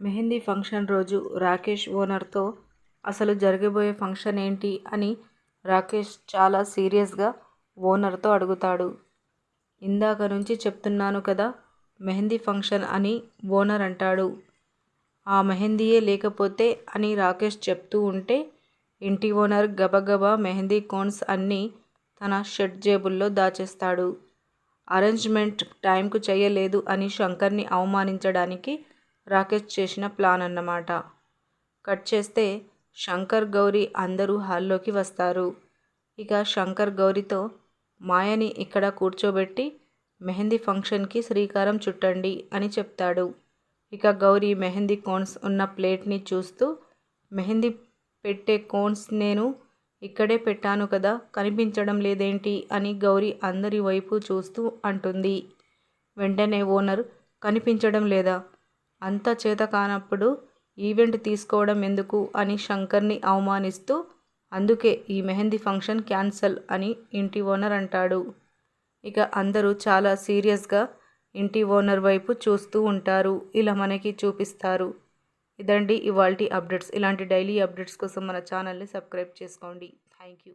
Mehndi function రోజు రాకేష్ ఓనర్తో అసలు జరగబోయే ఫంక్షన్ ఏంటి అని రాకేష్ చాలా సీరియస్గా ఓనర్తో అడుగుతాడు. ఇందాక నుంచి చెప్తున్నాను కదా మెహందీ ఫంక్షన్ అని ఓనర్ అంటాడు. ఆ మెహందీయే లేకపోతే అని రాకేష్ చెప్తూ ఉంటే ఇంటి ఓనర్ గబగబా మెహందీ కోన్స్ అన్నీ తన షర్ట్ జేబుల్లో దాచేస్తాడు. అరేంజ్మెంట్ టైంకు చేయలేదు అని శంకర్ని అవమానించడానికి రాకేష్ చేసిన ప్లాన్ అన్నమాట. కట్ చేస్తే శంకర్ గౌరీ అందరూ హాల్లోకి వస్తారు. ఇక శంకర్ గౌరీతో మాయని ఇక్కడ కూర్చోబెట్టి మెహందీ ఫంక్షన్కి శ్రీకారం చుట్టండి అని చెప్తాడు. ఇక గౌరీ మెహందీ కోన్స్ ఉన్న ప్లేట్ని చూస్తూ మెహందీ పెట్టే కోన్స్ నేను ఇక్కడే పెట్టాను కదా కనిపించడం లేదేంటి? అని గౌరీ అందరి వైపు చూస్తూ అంటుంది. వెంటనే ఓనర్ కనిపించడం లేదా? అంత చేత కానప్పుడు ఈవెంట్ తీసుకోవడం ఎందుకు అని శంకర్ని అవమానిస్తూ అందుకే ఈ మెహందీ ఫంక్షన్ క్యాన్సల్ అని ఇంటి ఓనర్ అంటాడు. ఇక అందరూ చాలా సీరియస్గా ఇంటి ఓనర్ వైపు చూస్తూ ఉంటారు. ఇలా మనకి చూపిస్తారు. ఇదండి ఇవాళ అప్డేట్స్. ఇలాంటి డైలీ అప్డేట్స్ కోసం మన ఛానల్ని సబ్స్క్రైబ్ చేసుకోండి. Thank you.